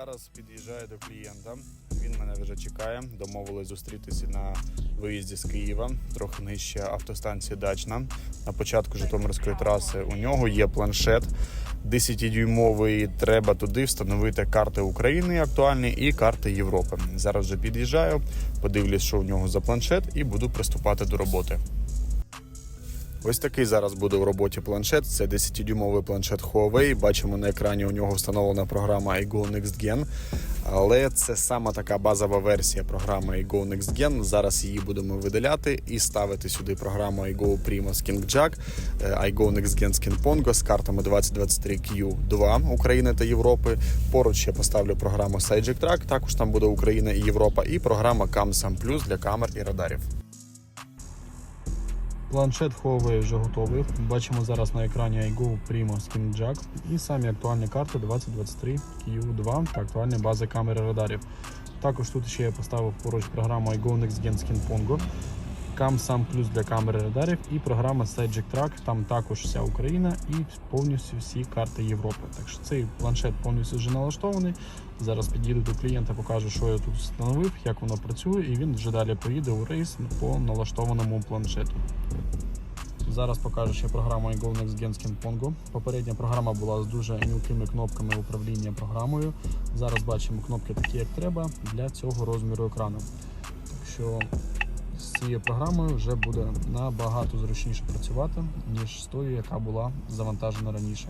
Зараз під'їжджаю до клієнта. Він мене вже чекає. Домовились зустрітися на виїзді з Києва, трохи нижче автостанції Дачна. На початку Житомирської траси у нього є планшет 10-дюймовий. Треба туди встановити карти України актуальні і карти Європи. Зараз вже під'їжджаю, подивлюсь, що у нього за планшет, і буду приступати до роботи. Ось такий зараз буде в роботі планшет. Це 10-дюймовий планшет Huawei. Бачимо на екрані у нього встановлена програма iGo Next Gen. Але це саме така базова версія програми iGo Next Gen. Зараз її будемо видаляти і ставити сюди програму iGo Primo Sking Jack, е, iGo Next Gen Skin Pongo з картами 2023 Q2 України та Європи. Поруч я поставлю програму Sidejack Track, також там буде Україна і Європа, і програма CamSam Plus для камер і радарів. Планшет Huawei вже готовий. Бачимо зараз на екрані iGo Primo Skin Jack і самі актуальні карти 2023 Q2 та актуальні бази камери радарів. Також тут ще я поставив поруч програму iGo Next Gen Skin Pongo, CamSam Plus для камери радарів і програма Sidejack Track. Там також вся Україна і повністю всі карти Європи. Так що цей планшет повністю вже налаштований. Зараз під'їду до клієнта, покажу, що я тут встановив, як воно працює, і він вже далі поїде у рейс по налаштованому планшету. Зараз покажу ще програму iGo Next Gen Skin Pongo. Попередня програма була з дуже мілкими кнопками управління програмою. Зараз бачимо кнопки такі, як треба для цього розміру екрану. Так що з цією програмою вже буде набагато зручніше працювати, ніж з тою, яка була завантажена раніше.